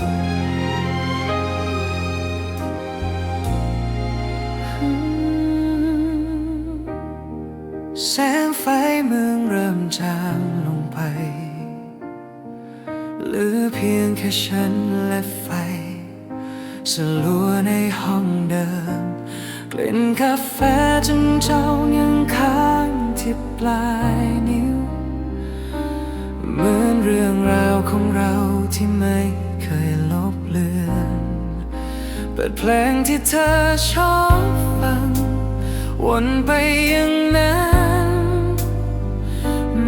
แสงไฟเมืองเริ่มจางลงไปหรือเพียงแค่ฉันและไฟ สลัวในห้องเดิม กลิ่นกาแฟจนเจ้ายังค้างที่ปลายนิ้ว เหมือนเรื่องราวของเราที่ไม่ ดเพลงที่เธอชอบฟัง วนไปอย่างนั้น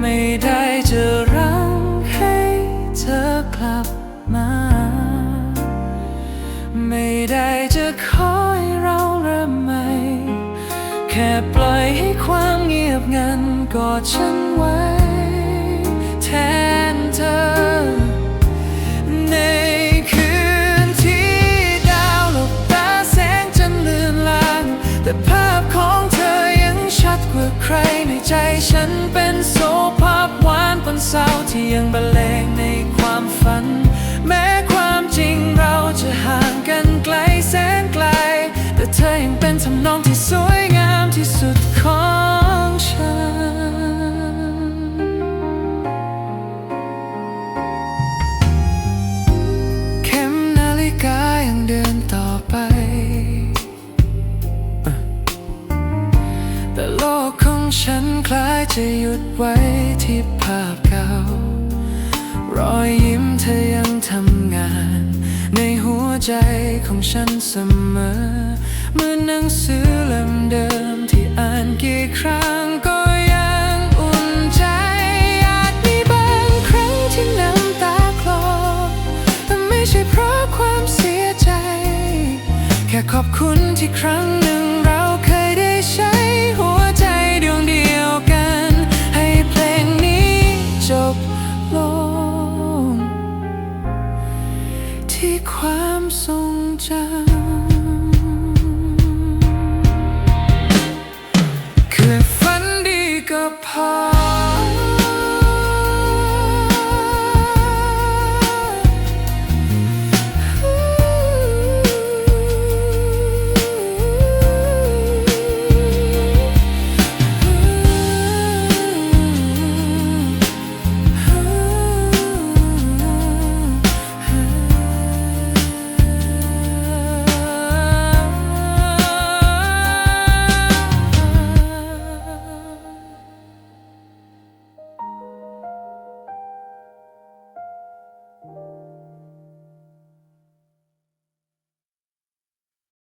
ไม่ได้จะรังให้เธอกลับมา ไม่ได้จะคอยเราเริ่มใหม่ แค่ปล่อยให้ความเงียบงันกอดฉันไว้ ยังบรรเลงในความฝัน แม้ความจริงเราจะห่างกันไกลแสนไกล แต่เธอยังเป็นทำนองที่สวยงามที่สุดของฉัน เข็มนาฬิกายังเดินต่อไป แต่โลกของฉันคล้ายจะหยุดไว้ที่ภาพเก่า รอยยิ้มเธอยังทำงาน ในหัวใจของฉันเสมอเมื่อนหนังสือเล่มเดิมที่อ่านกี่ครั้งก็ยังอุ่นใจอาจมีบางครั้งที่น้ำตาคลอแต่ไม่ใช่เพราะความเสียใจ แค่ขอบคุณที่ครั้ง ความทรงจำคือฝันดีก็พอ